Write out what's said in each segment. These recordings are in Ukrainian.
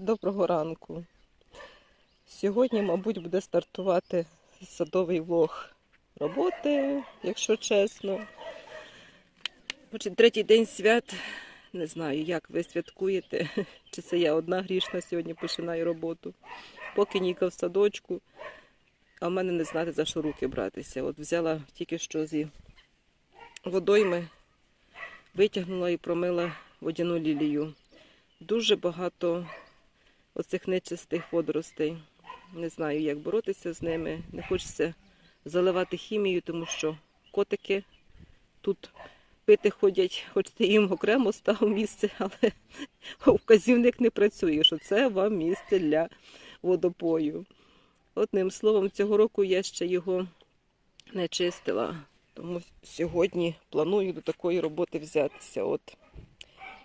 Доброго ранку. Сьогодні, мабуть, буде стартувати садовий влог роботи, якщо чесно. Третій день свят. Не знаю, як ви святкуєте, чи це я одна грішна сьогодні починаю роботу. Поки Ніка в садочку, а в мене не знати, за що руки братися. От взяла тільки що зі водойми, витягнула і промила водяну лілію. Дуже багато оцих нечистих водоростей. Не знаю, як боротися з ними. Не хочеться заливати хімію, тому що котики тут пити ходять, хоч ти їм окремо став місце, але вказівник не працює, що це вам місце для водопою. Одним словом, цього року я ще його не чистила, тому сьогодні планую до такої роботи взятися. От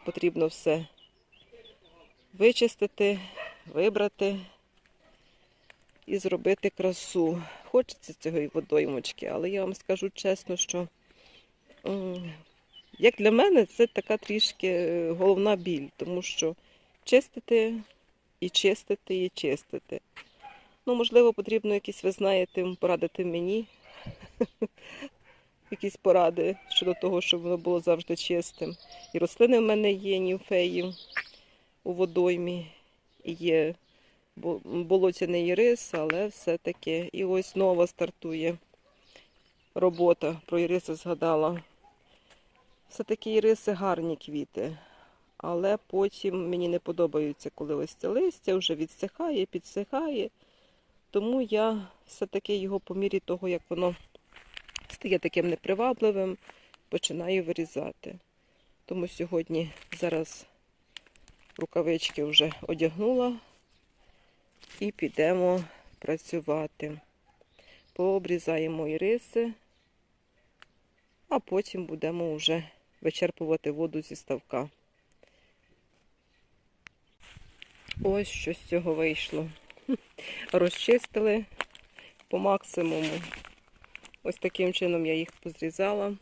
потрібно все вичистити, вибрати і зробити красу. Хочеться цієї водоймочки, але я вам скажу чесно, що як для мене це така трішки е, головна біль, тому що чистити і чистити, і чистити. Ну, можливо, потрібно якісь, ви знаєте, порадити мені. Якісь поради щодо того, щоб воно було завжди чистим. І рослини в мене є, німфеї у водоймі, є бо- болотяний ірис, але все-таки і ось нова стартує робота. Про іриси згадала. Все-таки іриси гарні квіти, але потім мені не подобаються, коли ось це листя вже відсихає, підсихає. Тому я все-таки його по мірі того, як воно стає таким непривабливим, починаю вирізати. Тому сьогодні зараз рукавички вже одягнула і підемо працювати. Пообрізаємо іриси, а потім будемо вже вичерпувати воду зі ставка. Ось що з цього вийшло. Розчистили по максимуму. Ось таким чином я їх позрізала,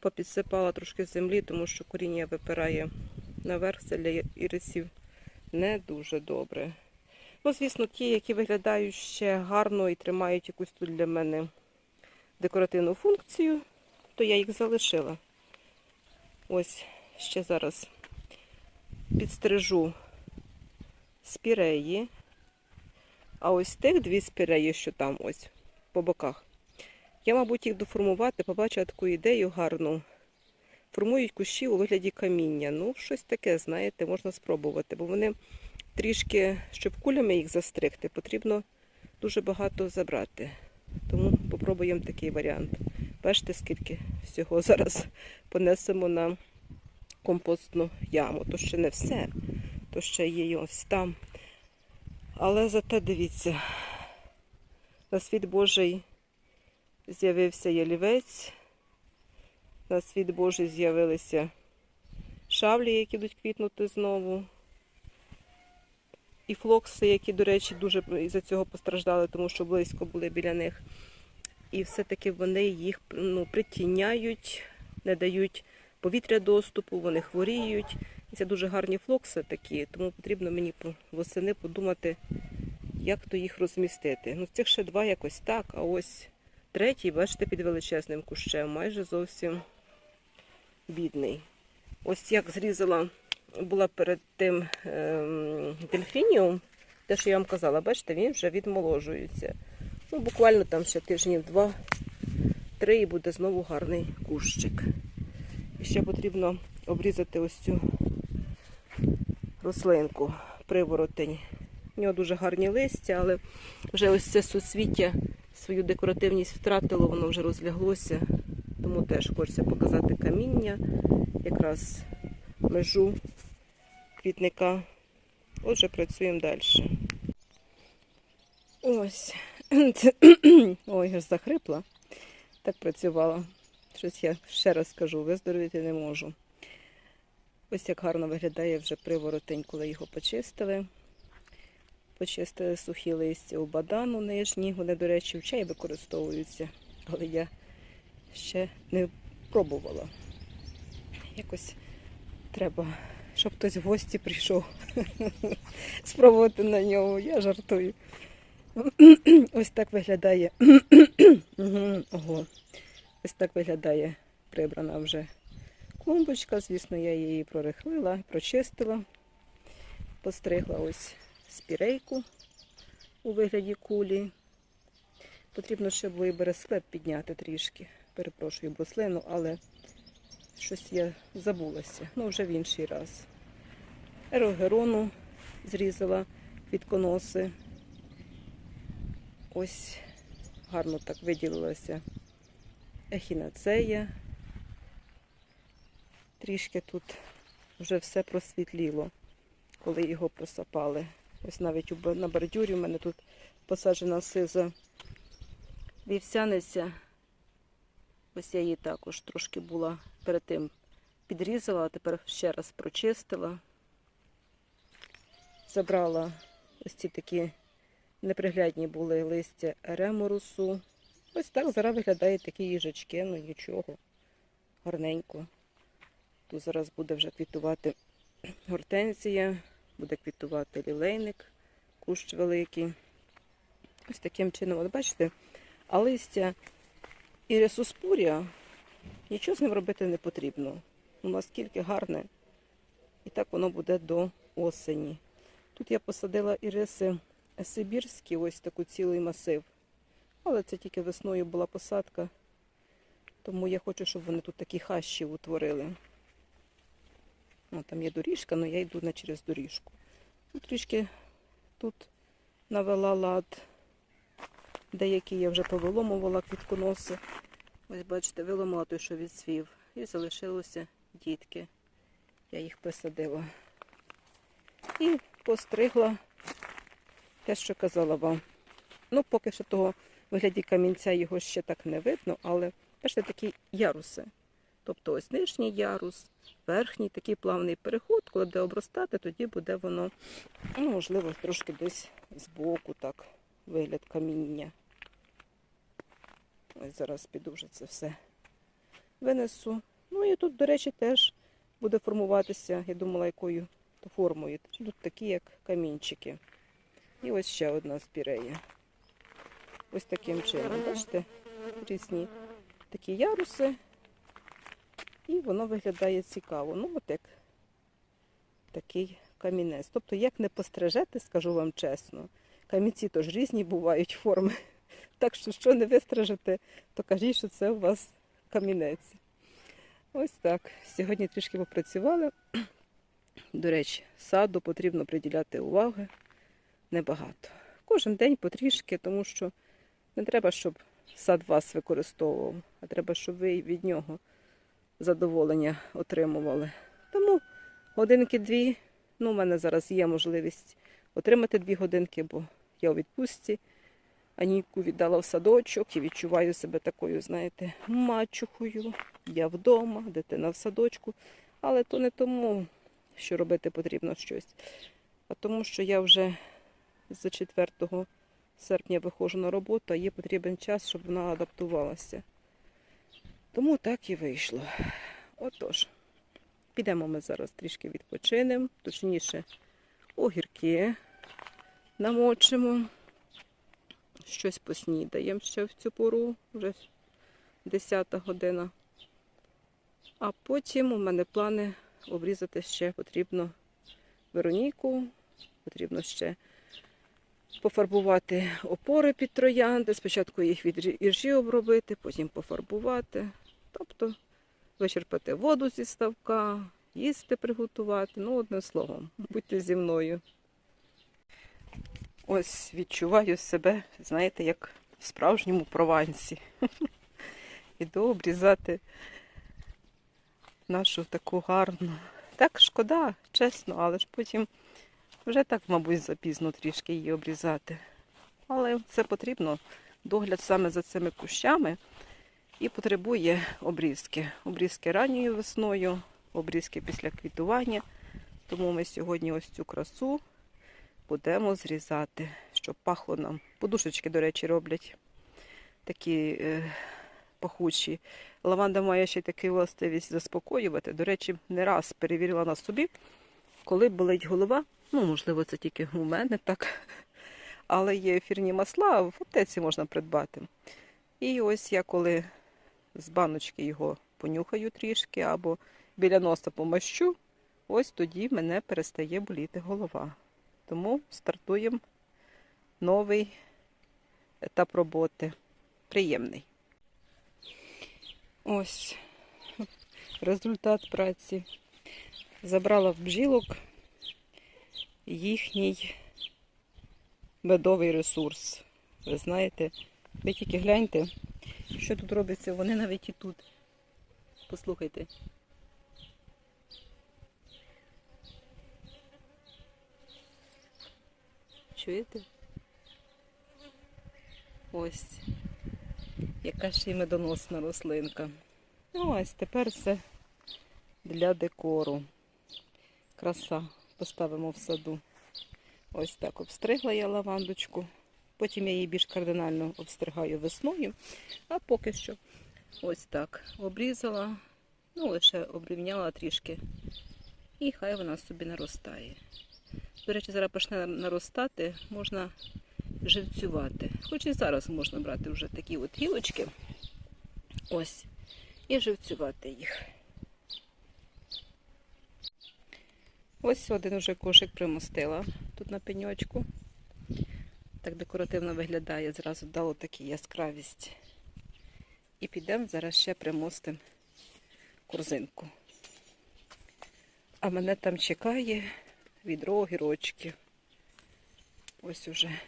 попідсипала трошки землі, тому що коріння випирає наверх, це для ірисів не дуже добре. Ну, звісно, ті, які виглядають ще гарно і тримають якусь тут для мене декоративну функцію, то я їх залишила. Ось ще зараз підстрижу спіреї. А ось тих дві спіреї, що там ось по боках. Я, мабуть, їх доформувати, побачила таку ідею гарну. Формують кущі у вигляді каміння. Ну, щось таке, знаєте, можна спробувати, бо вони трішки, щоб кулями їх застригти, потрібно дуже багато забрати. Тому попробуємо такий варіант. Бачите, скільки всього зараз понесемо на компостну яму. То ще не все, то ще є ось там. Але зате дивіться, на світ Божий з'явився ялівець, на світ Божий з'явилися шавлі, які будуть квітнути знову. І флокси, які, до речі, дуже із-за цього постраждали, тому що близько були біля них. І все-таки вони їх ну, притіняють, не дають повітря доступу, вони хворіють. І це дуже гарні флокси такі, тому потрібно мені восени подумати, як то їх розмістити. Ну, цих ще два якось так, а ось третій, бачите, під величезним кущем, майже зовсім бідний. Ось як зрізала, була перед тим ем, дельфініум, те, що я вам казала, бачите, він вже відмоложується. Ну, буквально там ще тижнів два-три і буде знову гарний кущик. І ще потрібно обрізати ось цю рослинку, приворотень. У нього дуже гарні листя, але вже ось це суцвіття свою декоративність втратило, воно вже розляглося. Тому теж хочеться показати каміння, якраз межу квітника. Отже, працюємо далі. Ось. Ой, аж захрипла. Так працювала. Щось я ще раз скажу, виздоровіти не можу. Ось як гарно виглядає вже приворотень, коли його почистили. Почистили сухі листя у бадану нижні. Вони, до речі, в чай використовуються, але я ще не пробувала. Якось треба щоб хтось в гості прийшов спробувати на нього. Я жартую. Ось так виглядає. Ого. Ось так виглядає прибрана вже клумбочка. Звісно, я її прорихлила, прочистила, постригла ось спірейку у вигляді кулі. Потрібно ще було і бересклет підняти трішки. Перепрошую бруслину, але щось я забулася. Ну, вже в інший раз. Ерогерону зрізала квітконоси. Ось гарно так виділилася ехінацея. Трішки тут вже все просвітліло, коли його просапали. Ось навіть на бордюрі в мене тут посаджена сиза вівсяниця. Ось я її також трошки була перед тим підрізала, а тепер ще раз прочистила. Забрала ось ці такі неприглядні були листя реморусу. Ось так зараз виглядають такі їжачки, ну нічого, гарненько. Тут зараз буде вже квітувати гортензія, буде квітувати лілейник, кущ великий. Ось таким чином, от бачите, а листя ірисоспурія, нічого з ним робити не потрібно. Ну, наскільки гарне, і так воно буде до осені. Тут я посадила іриси сибірські, ось таку цілий масив. Але це тільки весною була посадка. Тому я хочу, щоб вони тут такі хащі утворили. Ну, там є доріжка, але я йду не через доріжку. Ну, трішки тут навела лад. Деякі я вже повиломувала квітконоси. Ось бачите, виломала той, що відсвів. І залишилося дітки. Я їх присадила. І постригла те, що казала вам. Ну, поки що того вигляді камінця його ще так не видно, але бачите, такі яруси. Тобто ось нижній ярус, верхній такий плавний переход, коли буде обростати, тоді буде воно, ну, можливо, трошки десь збоку так, вигляд каміння. Ось зараз піду вже це все винесу. Ну і тут, до речі, теж буде формуватися, я думала, якою то формою. Тут такі, як камінчики. І ось ще одна спірея. Ось таким чином. Бачите, різні такі яруси. І воно виглядає цікаво. Ну, от як такий камінець. Тобто, як не пострижете, скажу вам чесно, камінці теж різні бувають форми. Так що, що не вистрижете, то кажіть, що це у вас камінець. Ось так. Сьогодні трішки попрацювали. До речі, саду потрібно приділяти уваги небагато. Кожен день потрішки, тому що не треба, щоб сад вас використовував, а треба, щоб ви від нього задоволення отримували. Тому годинки-дві, ну, у мене зараз є можливість отримати дві годинки, бо я у відпустці. Аніку віддала в садочок і відчуваю себе такою, знаєте, мачухою. Я вдома, дитина в садочку. Але то не тому, що робити потрібно щось, а тому, що я вже з 4 серпня виходжу на роботу, а є потрібен час, щоб вона адаптувалася. Тому так і вийшло. Отож, підемо ми зараз трішки відпочинемо, точніше, огірки намочимо, щось поснідаємо ще в цю пору, вже 10 година. А потім у мене плани обрізати ще потрібно Вероніку, потрібно ще пофарбувати опори під троянди. Спочатку їх від іржі обробити, потім пофарбувати. Тобто вичерпати воду зі ставка, їсти приготувати. Ну, одним словом, будьте зі мною. Ось відчуваю себе, знаєте, як в справжньому провансі. Іду обрізати нашу таку гарну. Так, шкода, чесно, але ж потім вже так, мабуть, запізно трішки її обрізати. Але це потрібно. Догляд саме за цими кущами і потребує обрізки. Обрізки ранньою весною, обрізки після квітування. Тому ми сьогодні ось цю красу будемо зрізати, щоб пахло нам. Подушечки, до речі, роблять такі е, пахучі. Лаванда має ще таку властивість заспокоювати. До речі, не раз перевірила на собі. коли болить голова, ну, можливо, це тільки у мене так, але є ефірні масла, в аптеці можна придбати. І ось я коли з баночки його понюхаю трішки або біля носа помащу, ось тоді мене перестає боліти голова. Тому стартуємо новий етап роботи. Приємний. Ось результат праці. Забрала в бджілок їхній медовий ресурс. Ви знаєте, ви тільки гляньте, що тут робиться, вони навіть і тут. Послухайте. Чуєте? Ось яка ще й медоносна рослинка. Ну, ось тепер це для декору. Краса поставимо в саду. Ось так обстригла я лавандочку. Потім я її більш кардинально обстригаю весною. А поки що ось так обрізала, ну лише обрівняла трішки. І хай вона собі наростає. До речі, зараз почне наростати, можна живцювати. Хоч і зараз можна брати вже такі от гілочки. Ось. І живцювати їх. Ось один уже кошик примостила тут на пеньочку. Так декоративно виглядає, зразу дало таку яскравість. І підемо зараз ще примостимо корзинку. А мене там чекає відро огірочків. Ось уже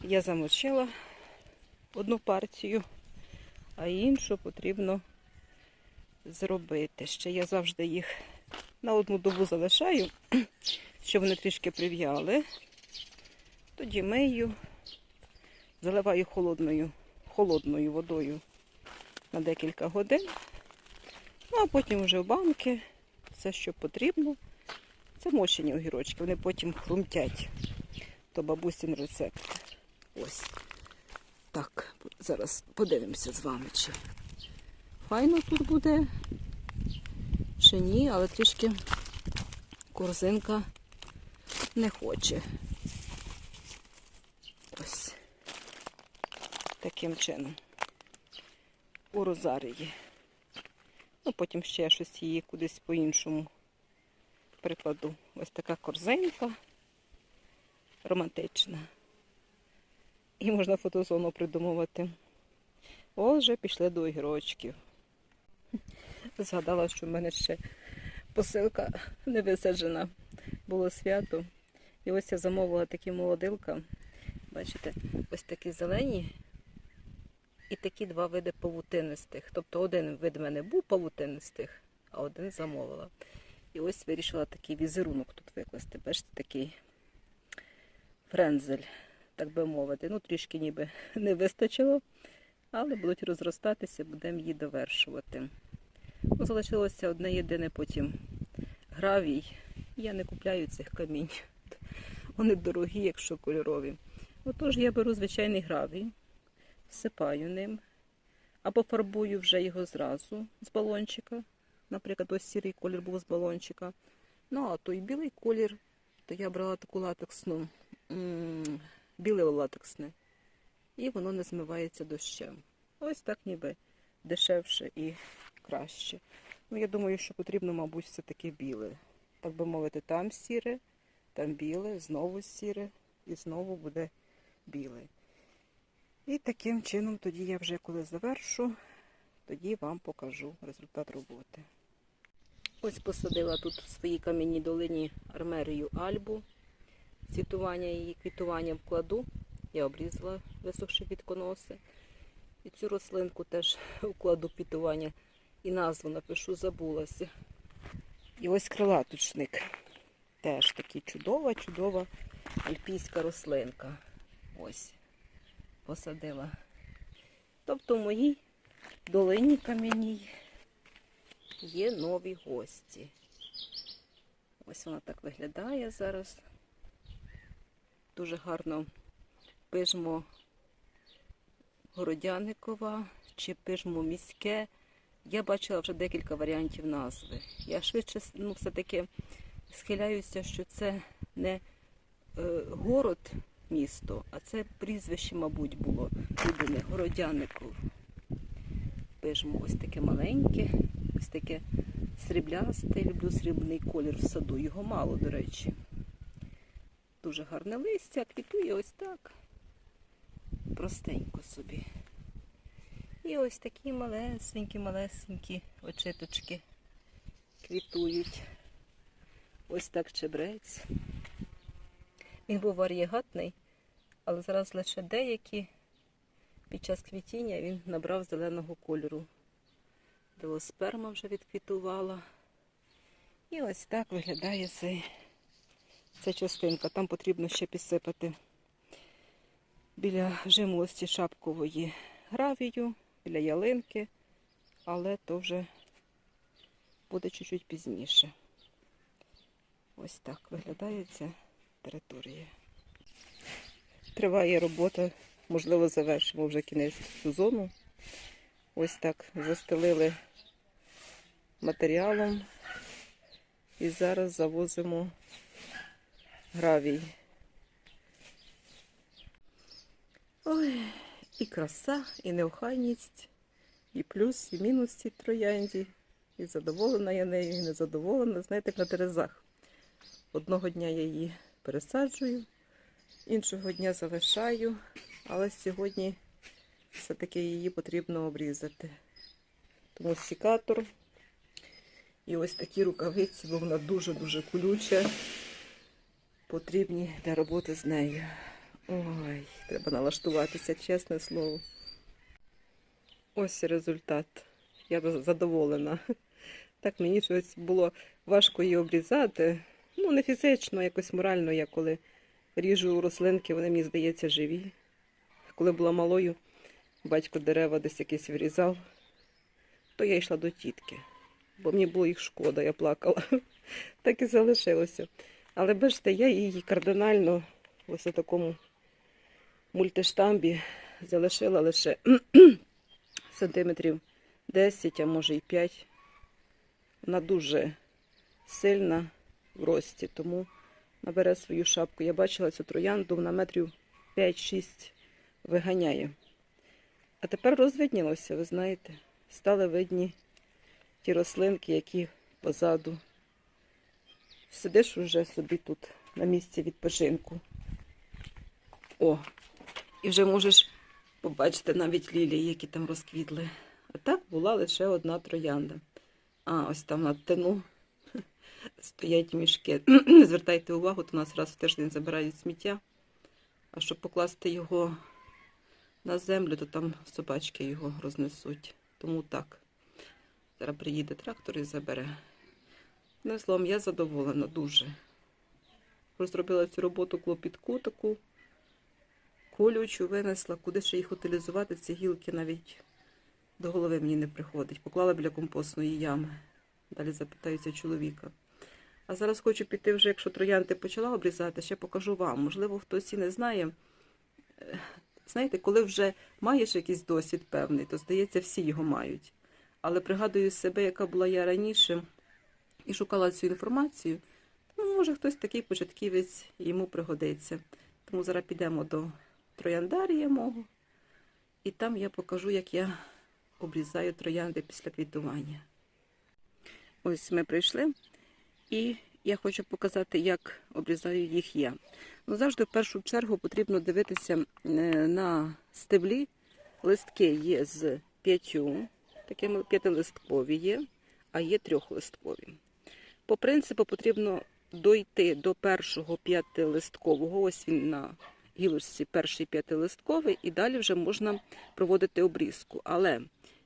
я замочила одну партію, а іншу потрібно зробити. Ще я завжди їх на одну добу залишаю, щоб вони трішки прив'яли. Тоді мию, заливаю холодною, холодною водою на декілька годин. Ну, а потім вже в банки, все, що потрібно. Це мощені огірочки, вони потім хрумтять. То бабусін рецепт. Ось. Так, зараз подивимося з вами, чи файно тут буде, чи ні, але трішки корзинка не хоче. Ось. Таким чином. У розарії. Ну, потім ще щось її кудись по-іншому прикладу. Ось така корзинка романтична. І можна фотозону придумувати. О, вже пішли до огірочків. Згадала, що в мене ще посилка не висаджена. Було свято. І ось я замовила такі молодилка. Бачите, ось такі зелені і такі два види павутинистих. Тобто один вид в мене був павутинистих, а один замовила. І ось вирішила такий візерунок тут викласти. Бачите, такий френзель, так би мовити. Ну, трішки ніби не вистачило, але будуть розростатися, будемо її довершувати. Ну, залишилося одне єдине потім гравій. Я не купляю цих камінь. Вони дорогі, якщо кольорові. Отож, я беру звичайний гравій, всипаю ним, або фарбую вже його зразу з балончика. Наприклад, ось сірий колір був з балончика. Ну, а той білий колір, то я брала таку латексну, біле латексне. І воно не змивається дощем. Ось так ніби дешевше і краще. Ну, я думаю, що потрібно, мабуть, все-таки біле. Так би мовити, там сіре, там біле, знову сіре і знову буде біле. І таким чином тоді я вже коли завершу, тоді вам покажу результат роботи. Ось посадила тут в своїй кам'яній долині армерію альбу. Цвітування її квітування вкладу. Я обрізала висохші підконоси. І цю рослинку теж вкладу квітування. І назву напишу, забулася. І ось крилаточник. Теж такий чудова, чудова альпійська рослинка. Ось посадила. Тобто в моїй долині кам'яній є нові гості. Ось вона так виглядає зараз. Дуже гарно пижмо Городяникова чи пижмо міське. Я бачила вже декілька варіантів назви. Я швидше ну, все-таки схиляюся, що це не е, город місто, а це прізвище, мабуть, було людини Городяников. Пишемо ось таке маленьке, ось таке сріблясте. Люблю срібний колір в саду. Його мало, до речі. Дуже гарне листя, квітує ось так. Простенько собі. І ось такі малесенькі, малесенькі очиточки квітують. Ось так чебрець. Він був варієгатний, але зараз лише деякі під час квітіння він набрав зеленого кольору. Делосперма вже відквітувала. І ось так виглядає цей, ця частинка. Там потрібно ще підсипати біля жимолості шапкової гравію, біля ялинки, але то вже буде чуть-чуть пізніше. Ось так виглядає ця територія. Триває робота, можливо, завершимо вже кінець сезону. Ось так застелили матеріалом і зараз завозимо гравій. Ой, і краса, і неохайність, і плюс, і мінус цій троянді. І задоволена я нею, і незадоволена, знаєте, як на терезах. Одного дня я її пересаджую, іншого дня залишаю, але сьогодні все-таки її потрібно обрізати. Тому сікатор і ось такі рукавиці, бо вона дуже-дуже колюча, потрібні для роботи з нею. Ой, треба налаштуватися, чесне слово. Ось результат. Я задоволена. Так мені щось було важко її обрізати. Ну, не фізично, а якось морально, я коли ріжу рослинки, вони мені здається живі. Коли була малою, батько дерева десь якийсь вирізав, то я йшла до тітки, бо мені було їх шкода, я плакала. Так і залишилося. Але бачите, я її кардинально ось у такому мультиштамбі залишила лише сантиметрів 10, а може і 5. Вона дуже сильна в рості, тому набере свою шапку. Я бачила цю троянду, вона метрів 5-6 виганяє. А тепер розвиднілося, ви знаєте, стали видні ті рослинки, які позаду. Сидиш уже собі тут на місці відпочинку. О, і вже можеш побачити навіть лілії, які там розквітли. А так була лише одна троянда. А, ось там на тину стоять мішки. Не звертайте увагу, то у нас раз в тиждень забирають сміття. А щоб покласти його на землю, то там собачки його рознесуть. Тому так. Зараз приїде трактор і забере. Не словом, я задоволена дуже. Розробила цю роботу клопітку таку, колючу винесла, куди ще їх утилізувати, ці гілки навіть до голови мені не приходить. Поклала біля компостної ями. Далі запитаюся чоловіка. А зараз хочу піти вже, якщо троянди почала обрізати, ще покажу вам. Можливо, хтось і не знає. Е, Знаєте, коли вже маєш якийсь досвід певний, то здається, всі його мають. Але пригадую себе, яка була я раніше, і шукала цю інформацію. Ну, може, хтось такий початківець йому пригодиться. Тому зараз підемо до трояндарія мого, і там я покажу, як я обрізаю троянди після квітування. Ось ми прийшли, і я хочу показати, як обрізаю їх я. Ну, завжди в першу чергу потрібно дивитися е, на стеблі. Листки є з п'ятю, такими п'ятилисткові є, а є трьохлисткові. По принципу потрібно дойти до першого п'ятилисткового, ось він на гілочці перший п'ятилистковий, і далі вже можна проводити обрізку. Але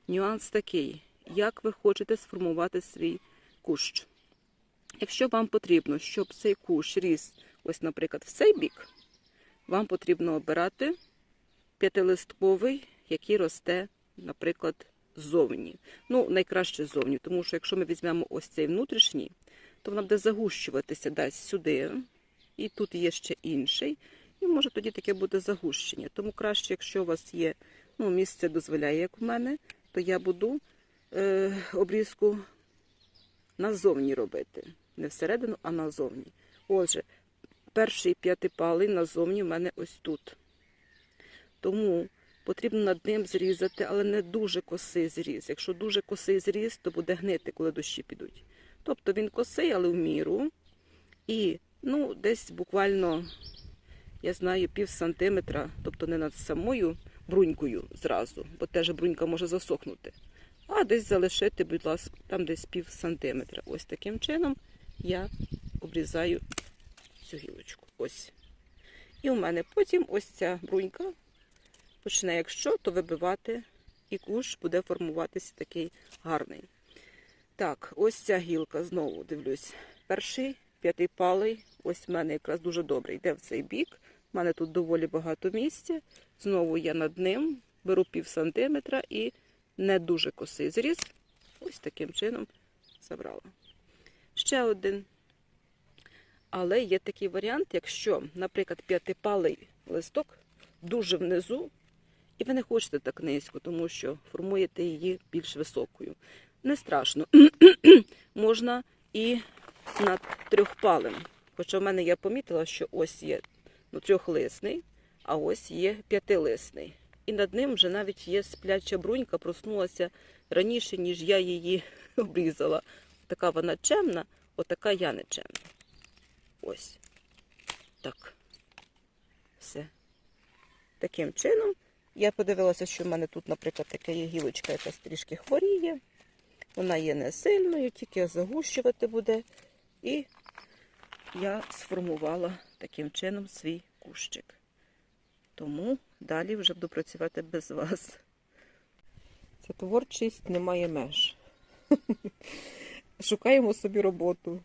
нюанс такий, як ви хочете сформувати свій кущ. Якщо вам потрібно, щоб цей кущ ріс, ось, наприклад, в цей бік, вам потрібно обирати п'ятилистковий, який росте, наприклад, ззовні. Ну, найкраще ззовні, тому що якщо ми візьмемо ось цей внутрішній, то вона буде загущуватися десь сюди, і тут є ще інший, і може тоді таке буде загущення. Тому краще, якщо у вас є, ну, місце дозволяє, як у мене, то я буду е, обрізку назовні робити. Не всередину, а назовні. Отже, перший п'ятипалий назовні в мене ось тут. Тому потрібно над ним зрізати, але не дуже косий зріз. Якщо дуже косий зріз, то буде гнити, коли дощі підуть. Тобто він косий, але в міру. І ну, десь буквально, я знаю, пів сантиметра, тобто не над самою брунькою зразу, бо теж брунька може засохнути. А десь залишити, будь ласка, там десь пів сантиметра. Ось таким чином я обрізаю цю гілочку. Ось. І у мене потім ось ця брунька почне, якщо, то вибивати, і куш буде формуватися такий гарний. Так, ось ця гілка, знову дивлюсь. Перший п'ятипалий, ось в мене якраз дуже добре йде в цей бік. У мене тут доволі багато місця. Знову я над ним беру пів сантиметра і не дуже косий зріз. Ось таким чином забрала. Ще один. Але є такий варіант, якщо, наприклад, п'ятипалий листок дуже внизу, і ви не хочете так низько, тому що формуєте її більш високою. Не страшно. Можна і над трьохпалим. Хоча в мене я помітила, що ось є ну, трьохлисний, а ось є п'ятилисний. І над ним вже навіть є спляча брунька, проснулася раніше, ніж я її обрізала. Така вона чемна, отака я не чемна. Ось. Так. Все. Таким чином. Я подивилася, що в мене тут, наприклад, така є гілочка, яка трішки хворіє. Вона є не сильною, тільки загущувати буде. І я сформувала таким чином свій кущик. Тому далі вже буду працювати без вас. Ця творчість не має меж. Шукаємо собі роботу.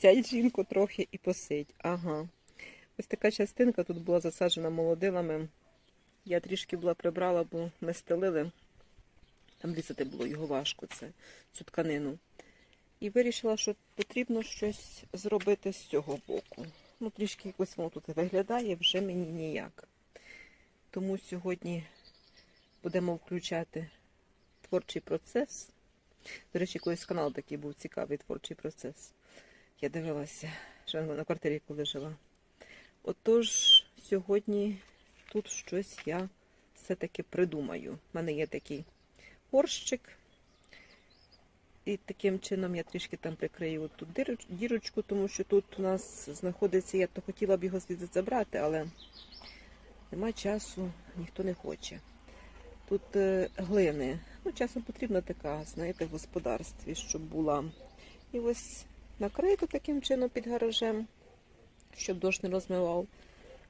Сядь жінку трохи і посидь. Ага. Ось така частинка тут була засаджена молодилами. Я трішки була прибрала, бо ми стелили. Там різати було його важко, це, цю тканину. І вирішила, що потрібно щось зробити з цього боку. Ну, трішки якось воно тут виглядає, вже мені ніяк. Тому сьогодні будемо включати творчий процес. До речі, колись канал такий був цікавий творчий процес. Я дивилася, що на квартирі, коли жила. Отож, сьогодні тут щось я все-таки придумаю. У мене є такий горщик. І таким чином я трішки там прикрию тут дірочку, тому що тут у нас знаходиться, я то хотіла б його звідси забрати, але нема часу, ніхто не хоче. Тут е, глини. Ну, часом потрібна така, знаєте, в господарстві, щоб була. І ось накрито таким чином під гаражем, щоб дощ не розмивав.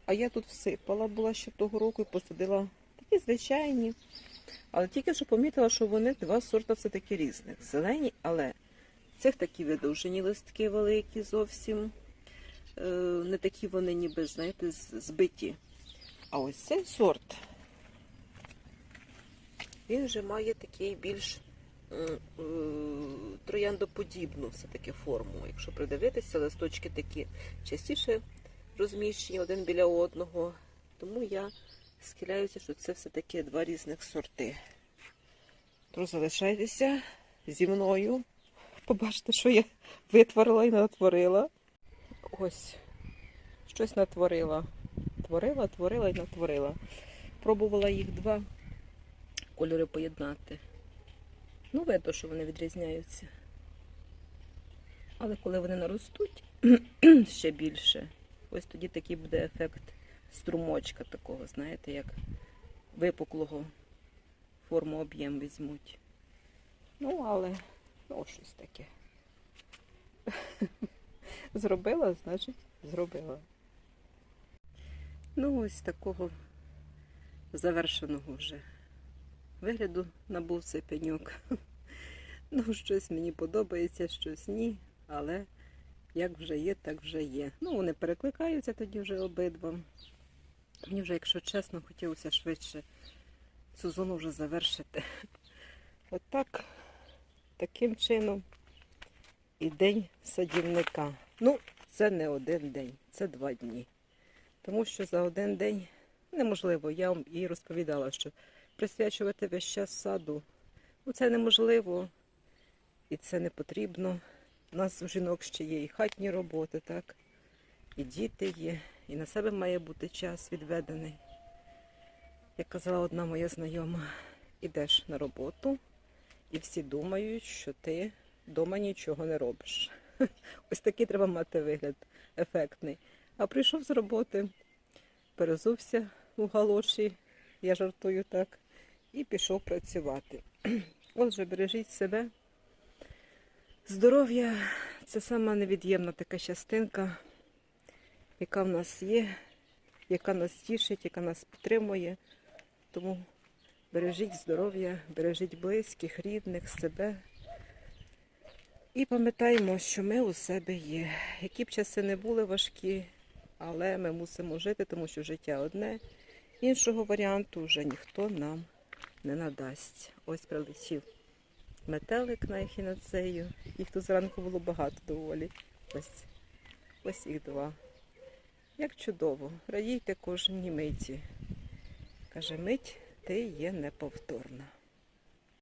А я тут всипала була ще того року і посадила такі звичайні. Але тільки що помітила, що вони два сорта все таки різних. Зелені, але цих такі видовжені листки великі зовсім. Е, Не такі вони ніби, знаєте, збиті. А ось цей сорт, він вже має такий більш е, трояндоподібну все-таки форму. Якщо придивитися, листочки такі частіше розміщені один біля одного. Тому я схиляюся, що це все-таки два різних сорти. Тож залишайтеся зі мною. Побачите, що я витворила і натворила. Ось, щось натворила. Творила, творила і натворила. Пробувала їх два кольори поєднати. Ну, видно, що вони відрізняються. Але коли вони наростуть ще більше, ось тоді такий буде ефект струмочка такого, знаєте, як випуклого форму об'єм візьмуть. Ну, але ну, щось таке. Зробила, значить, зробила. Ну, ось такого завершеного вже вигляду набув цей пеньок. Ну, щось мені подобається, щось ні, але як вже є, так вже є. Ну, вони перекликаються тоді вже обидва. Мені вже, якщо чесно, хотілося швидше цю зону вже завершити. Отак, таким чином і день садівника. Ну, це не один день, це два дні. Тому що за один день неможливо, я вам і розповідала, що присвячувати весь час саду. Ну, це неможливо і це не потрібно. У нас у жінок ще є і хатні роботи, так? І діти є, і на себе має бути час відведений. Як казала одна моя знайома, ідеш на роботу, і всі думають, що ти вдома нічого не робиш. Ось такий треба мати вигляд ефектний. А прийшов з роботи, перезувся у галоші, я жартую так, і пішов працювати. Отже, бережіть себе. Здоров'я це сама невід'ємна така частинка, яка в нас є, яка нас тішить, яка нас підтримує. Тому бережіть здоров'я, бережіть близьких, рідних, себе. І пам'ятаємо, що ми у себе є. Які б часи не були важкі, але ми мусимо жити, тому що життя одне. Іншого варіанту вже ніхто нам не надасть. Ось прилетів метелик на ехінацею. Їх тут зранку було багато доволі. Ось, ось їх два. Як чудово, радійте кожній миті. Каже, мить ти є неповторна.